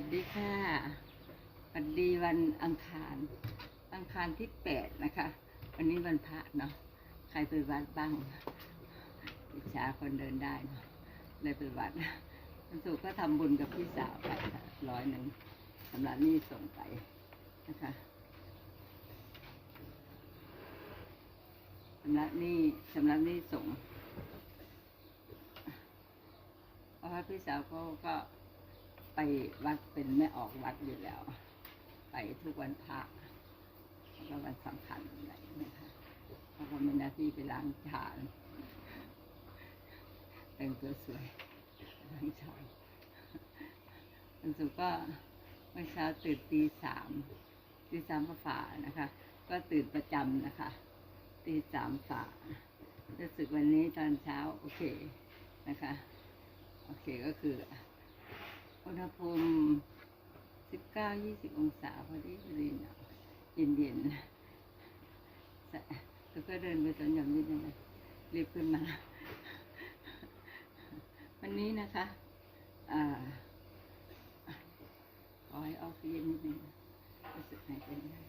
วัสดีค่ะสวัสดีวันอังคาร อังคารที่แปดนะคะ วันนี้วันพระเนาะ ใครไปวัดบ้างอิจฉาคนเดินได้เนาะเลยไปวัดวันศุกร์ก็ทำบุญกับพี่สาวไปร้อยหนึ่งสำหรับนี่ส่งไปนะคะสำหรับนี่สำหรับนี่ส่งเพราะพี่สาวเขาก็ ไปวัดเป็นแม่ออกวัดอยู่แล้ว ไปทุกวันพระแล้วก็วันสำคัญอะไรนะคะเขาก็มีหน้าที่ไปล้างจานแต่งตัวสวยล้างจานวันศุกร์ก็เมื่อเช้าตื่นตีสามตีสามฝ่านะคะ ก็ตื่นประจำนะคะตีสามฝ่ารู้สึกวันนี้ตอนเช้าโอเคนะคะ โอเคก็คือ อุณหภูมิสิบเก้ายี่สิบองศาพอดีพอดีเนาะเย็นเย็นๆแล้วก็เดินไปตอนหย่อมนิดนึงรีบขึ้นมา วันนี้นะคะขอให้ออกซิเจนนิดนึงนะรู้สึกหายใจได้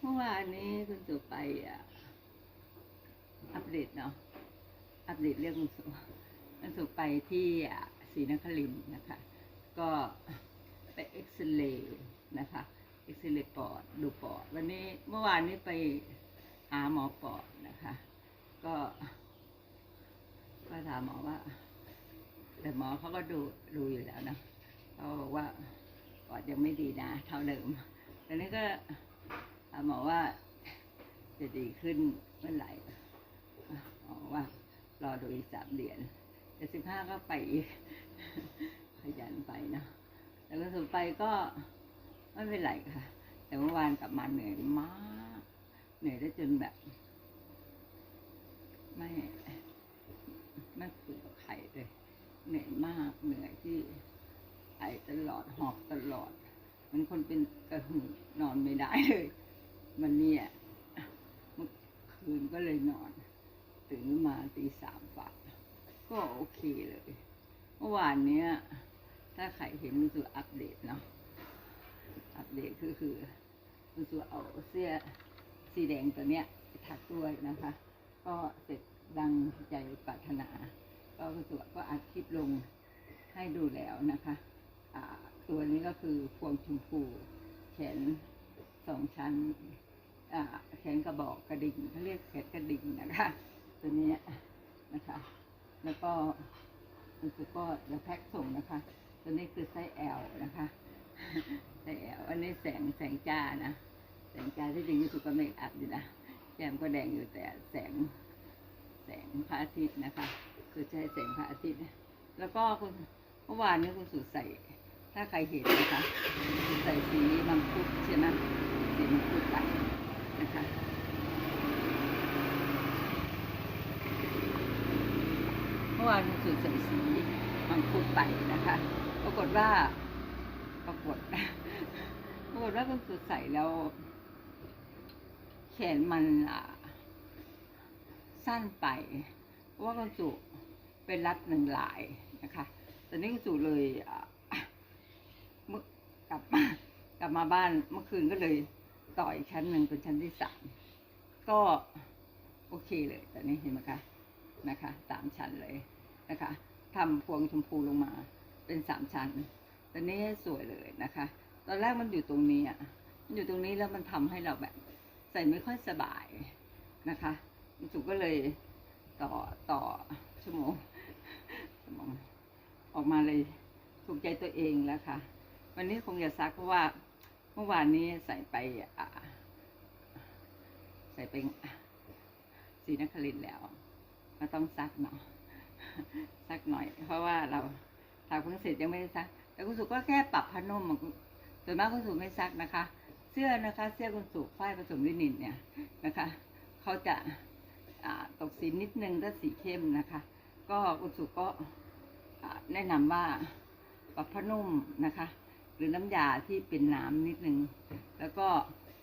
เมื่อวานนี้คุณสุไปอัปเดตเนาะอัปเดตเรื่องคุณสุมันสุไปที่อ่ รีนครินนะคะ ก็ไปเอ็กซเรย์นะคะเอ็กซเรย์ปอดดูปอด วันนี้เมื่อวานนี้ไปหาหมอปอดนะคะ ก็ ก็ถามหมอว่า แต่หมอเขาก็ดูดูอยู่แล้วนะเขาบอกว่าปอดยังไม่ดีนะ เท่าเดิมตอนนี้ก็ถามหมอว่าจะดีขึ้นเมื่อไหร่หมอว่ารอดูอีกสามเดือนเจ็ดสิบห้าก็ไปอีก ขยันไปนะแล้วก็สุดไปก็ไม่เป็นไรค่ะ แต่เมื่อวานกลับมาเหนื่อยมาก เหนื่อยได้จนแบบ ไม่ไม่คุยกับใครเลยเหนื่อยมากเหนื่อยที่ไอตลอดหอบตลอดเหมันคนเป็นกระหืนอนไม่ได้เลยวันเนี้ยเมื่อคืนก็เลยนอน ตื่นมาตีสามฝ่าก็โอเคเลย เมื่อวานเนี้ย ถ้าใครเห็นรู้สึกอัปเดตเนาะอัปเดตคือคือรู้สึกเอาเสื้อสีแดงตัวเนี้ยไปถักด้วยนะคะ ก็เสร็จดังใจปรารถนา ก็รู้สึกก็อัดคลิปลงให้ดูแล้วนะคะอ่าตัวนี้ก็คือพวงชมพูแขนสองชั้นแขนกระบอกกระดิ่งเขาเรียกแขนกระดิ่งนะคะ ตัวนี้นะคะ แล้วก็ รู้สึกก็จะแพ็คส่งนะคะ ตัวนี้คือไซส์ L นะคะไซส์ L อันนี้แสงแสงจ้านะ แสงจ้าที่จริงรู้สึกก็ไม่อัพอยู่นะแก้มก็แดงอยู่แต่แสงแสงพระอาทิตย์นะคะ คือใช้แสงพระอาทิตย์ แล้วก็คุณเมื่อวานนี้คุณสุดใส่ ถ้าใครเห็นนะคะ ใส่สีมังคุดใช่ไหมสีมังคุดไปนะคะ เมื่อวานคุณสุดใส่สีมังคุดไปนะคะ ปรากฏว่า ปรากฏปรากฏว่าคุณสุดใส่แล้ว แขนมันอะสั้นไปเพราะว่าคุณสุเป็นรัดหนึ่งหลายนะคะตอนนี้คุณสุเลยเมื่อกลับมากลับมาบ้านเมื่อคืนก็เลยต่ออีกชั้นหนึ่งเป็นชั้นที่สามก็โอเคเลยตอนนี้เห็นไหมคะนะคะสามชั้นเลย นะคะทำพวงชมพูลงมาเป็นสามชั้นตอนนี้สวยเลยนะคะ ตอนแรกมันอยู่ตรงนี้อะมันอยู่ตรงนี้แล้วมันทำให้เราแบบ ใส่ไม่ค่อยสบายนะคะคุณสุก็เลยต่อต่อชั่วโมงชั่วโมงออกมาเลยถูกใจตัวเองแล้วค่ะ วันนี้คงจะซักเพราะว่าเมื่อวานนี้ใส่ไปอ่าใส่ไปสีนครินแล้ว ก็ต้องซักเนาะ ซักหน่อย เพราะว่าเราทำเพิ่งเสร็จยังไม่ได้ซัก แต่คุณสุก็แค่ปรับผ้านุ่มส่วนมากคุณสุไม่ซักนะคะ เสื้อนะคะ เสื้อคุณสุฝ้ายผสมลินินเนี่ยนะคะเขาจะาตกสีนิดนึงถ้าสีเข้มนะคะ ก็คุณสุก็แนะนำว่าปรับผ้านุ่มนะคะ หรือน้ำยาที่เป็นน้ำนิดนึง แล้วก็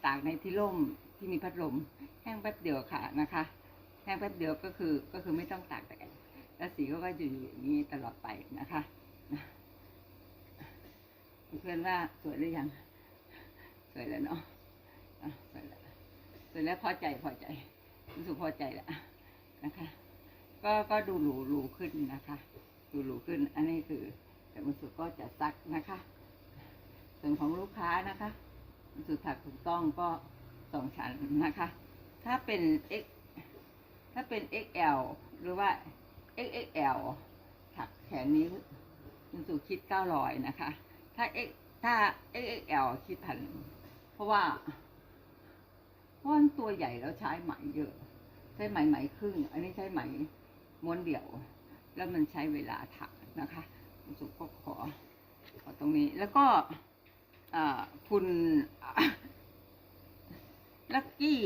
ตากในที่ร่มที่มีพัดลมแห้งแป๊บเดียวค่ะนะคะแห้งแป๊บเดียวก็คือก็คือไม่ต้องตากแดด แล้วสีก็ก็อยู่อย่างนี้ตลอดไปนะคะเพื่อนว่าสวยหรือยัง สวยแล้วเนาะอะสวยแล้วสวยแล้วพอใจพอใจรู้สึกพอใจแล้วนะคะ ก็ก็ดูหรูหรูขึ้นนะคะ ดูหรูขึ้น อันนี้คือ แต่มันสุดก็จะซักนะคะ ส่วนของลูกค้านะคะมันสุดถักถูกต้องก็สองชั้นนะคะ ถ้าเป็น X ถ้าเป็น XL หรือว่า XXL ถักแขนนี้คุณสุคิดเก้าร้อยนะคะ ถ้า X ถ้า XXL คิดพันเพราะว่าเพราะมันตัวใหญ่แล้วใช้ไหมเยอะ ใช้ไหมไหมครึ่ง อันนี้ใช้ไหมม้วนเดี่ยว แล้วมันใช้เวลาถักนะคะคุณสุก็ขอขอตรงนี้ แล้วก็คุณลักกี้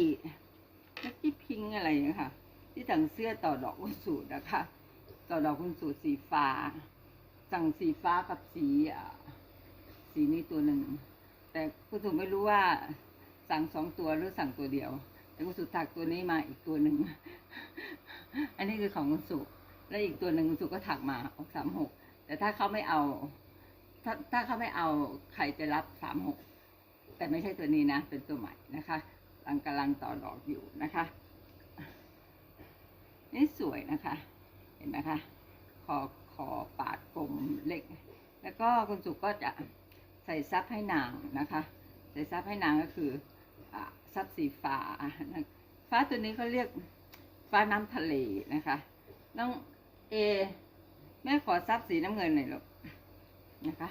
ลักกี้พิงอะไรอย่างเงี้ยค่ะที่สั่งเสื้อต่อดอกคุสูตรนะคะ ตอดอกคุณสูตรสีฟ้า สั่งสีฟ้ากับสีสีนี้ตัวหนึ่ง แต่คุณสูตรไม่รู้ว่าสั่งสองตัวหรือสั่งตัวเดียว แต่คุณสูตรถักตัวนี้มาอีกตัวหนึ่ง อันนี้คือของคุณสูตรและอีกตัวหนึ่งคุณสูตรก็ถักมาออกสามหกแต่ถ้าเขาไม่เอา ถ้าถ้าเขาไม่เอาใครจะรับสามหกแต่ไม่ใช่ตัวนี้นะ เป็นตัวใหม่นะคะกำลังกำลังต่อดอกอยู่นะคะ นี่สวยนะคะ เห็นไหมคะคอคอปาดกลมเล็ก แล้วก็คุณสุก็จะใส่ซับให้นางนะคะ ใส่ซับให้นางก็คือซับสีฟ้า ฟ้าตัวนี้เขาเรียกฟ้าน้ำทะเลนะคะ น้องเอแม่ขอซับสีน้ำเงินหน่อยลูกนะคะ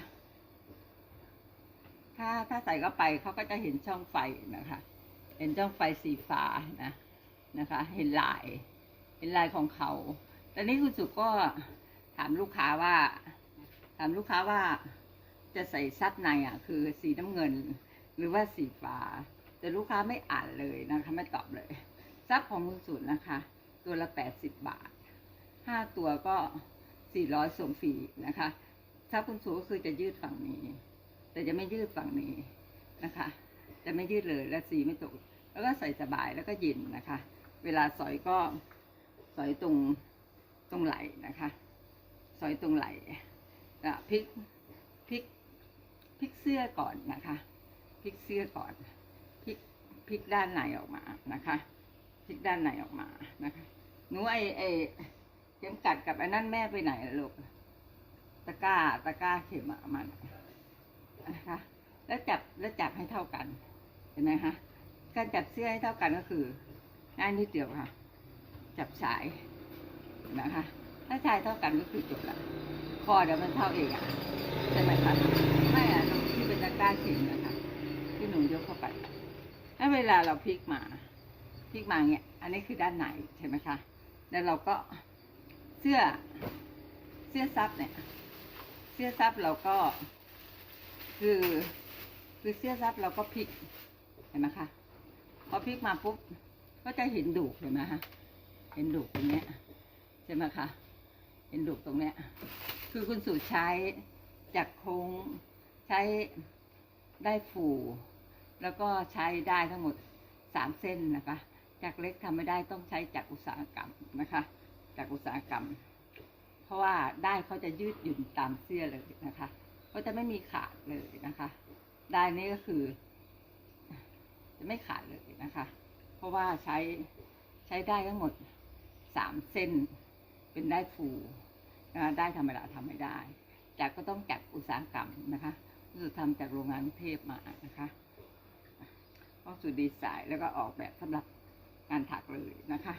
ถ้าถ้าใส่เข้าไปเขาก็จะเห็นช่องไฟนะคะ เห็นช่องไฟสีฟ้านะนะคะ เห็นลาย เห็นลายของเขา ต่นี้คุณสุก็ถามลูกค้าว่า ถามลูกค้าว่าจะใส่ซับในอะ คือสีน้ำเงิน หรือว่าสีฟ้า แต่ลูกค้าไม่อ่านเลยนะคะไม่ตอบเลย ซับของคุณสุนะคะ ตัวละแปดสิบบาทห้าตัวก็สี่ร้อยส่งฟรีนะคะถ้าคุณสูก็คือจะยืดฝั่งนี้ แต่จะไม่ยืดฝั่งนี้นะคะ จะไม่ยืดเลยและสีไม่ตก แล้วก็ใส่สบายแล้วก็เย็นนะคะ เวลาสอยก็สอยตรง ตรงไหล่นะคะสอยตรงไหล่พลิกพลิกพลิกเสื้อก่อนนะคะพลิกเสื้อก่อนพลิกพลิกด้านในออกมานะคะพลิกด้านในออกมานะคะหนูไอไอเข็มกัดกับไอ้นั่นแม่ไปไหนลูกตะกร้าตะกร้าเข็มอะมันนะคะ แล้วจับแล้วจับให้เท่ากัน เห็นไหมคะการจับเสื้อให้เท่ากันก็คือง่ายนิดเดียวค่ะ จับสาย นะคะ ถ้าชายเท่ากันก็คือจบละคอเดี๋ยวมันเท่าเองอะใช่ไหมคะไม่อะตรงที่เป็นตะกร้าเข็มนะคะ ที่หนูยกเข้าไปถ้าเวลาเราพลิกมาพลิกมาเงี้ยอันนี้คือด้านในใช่ไหมคะ แล้วเราก็เสื้อเสื้อซับเนี่ย เสื้อซับเราก็ คือคือเสื้อซับเราก็พลิกเห็นไหมคะพอพลิกมาปุ๊บก็จะเห็นดูกเห็นไหมคะเห็นดูกตรงเนี้ย ใช่ไหมคะเห็นดูกตรงเนี้ย คือคุณสู่ใช้จากโค้งใช้ได้ฟูแล้วก็ใช้ได้ทั้งหมดสามเส้นนะคะ จากเล็กทำไม่ได้ต้องใช้จากอุตสาหกรรมนะคะ จากอุตสาหกรรม เพราะว่าได้เขาจะยืดหยุ่นตามเสื้อเลยนะคะเขาจะไม่มีขาดเลยนะคะ ได้นี่ก็คือ จะไม่ขาดเลยนะคะ เพราะว่าใช้ใช้ได้ทั้งหมดสามเส้น เป็นได้ฟูนะคะได้ธรรมดาทำไม่ได้จากก็ต้องจากอุตสาหกรรมนะคะรู้สึกทำจากโรงงานกรุงเทพมานะคะก็สู่ดีไซน์แล้วก็ออกแบบสำหรับงานถักเลยนะคะ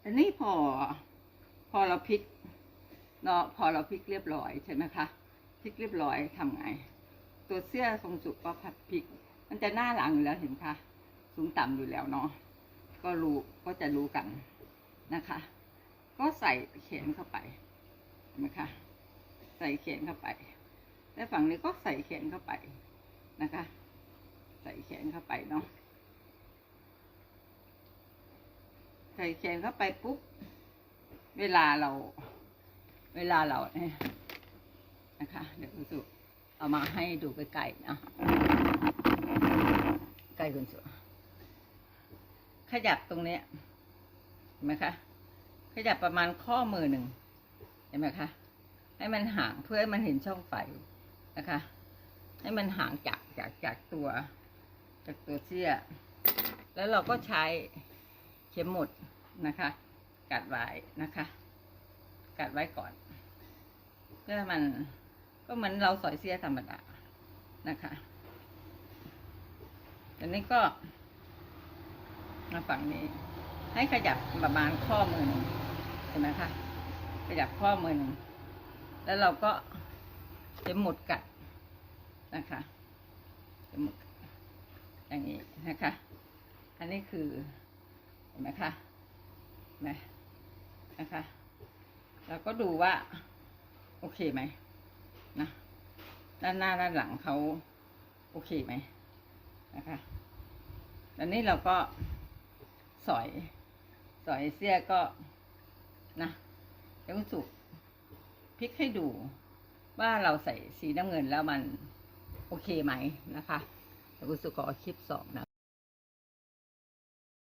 แต่นี่พอพอเราพลิกเนาะพอเราพลิกเรียบร้อยใช่ไหมคะพลิกเรียบร้อยทำไง ตัวเสื้อทรงสุกก็พัดพลิก มันจะหน้าหลังอยู่แล้วเห็นคะสูงต่ำอยู่แล้วเนาะก็รู้ก็จะรู้กัน นะคะ ก็ใส่เขียนเข้าไปเห็นไหมคะ ใส่เขียนเข้าไปแล้วฝั่งนี้ก็ใส่เขียนเข้าไปนะคะ ใส่เขียนเข้าไปเนาะใส่เขียนเข้าไปปุ๊บเวลาเรา เวลาเราเนี่ยนะคะ เดี๋ยวคุณสุเอามาให้ดูใกล้ๆนะใกล้คุณสุขยับตรงเนี้ย เห็นไหมคะขยับประมาณข้อมือหนึ่งเห็นไหมคะ ให้มันห่างเพื่อให้มันเห็นช่องไฟนะคะ ให้มันห่างจากจากจากตัว จากตัวเสี้ยแล้วเราก็ใช้เข็มหมุดนะคะ กัดไว้นะคะ กัดไว้ก่อนเพื่อมันก็เหมือนเราสอยเสี้ยธรรมดานะคะอันนี้ก็มาฝั่งนี้ ให้ขยับประมาณข้อมือหนึ่งเห็นไหมคะขยับข้อมือหนึ่งแล้วเราก็จะหมุดกัดนะคะจะหมุดอย่างนี้นะคะ อันนี้คือเห็นไหมคะนไหมนะคะเราก็ดูว่า โอเคไหมนะด้านหน้าด้านหลังเขาโอเคไหมนะคะแล้วนี้เราก็สอย อยเสี้ยก็นะเดี๋ยวคุณสุพลิกให้ดูว่าเราใส่สีน้ำเงินแล้วมันโอเคไหมนะคะเดี๋ยวคุณสุขอคลิปสองนะ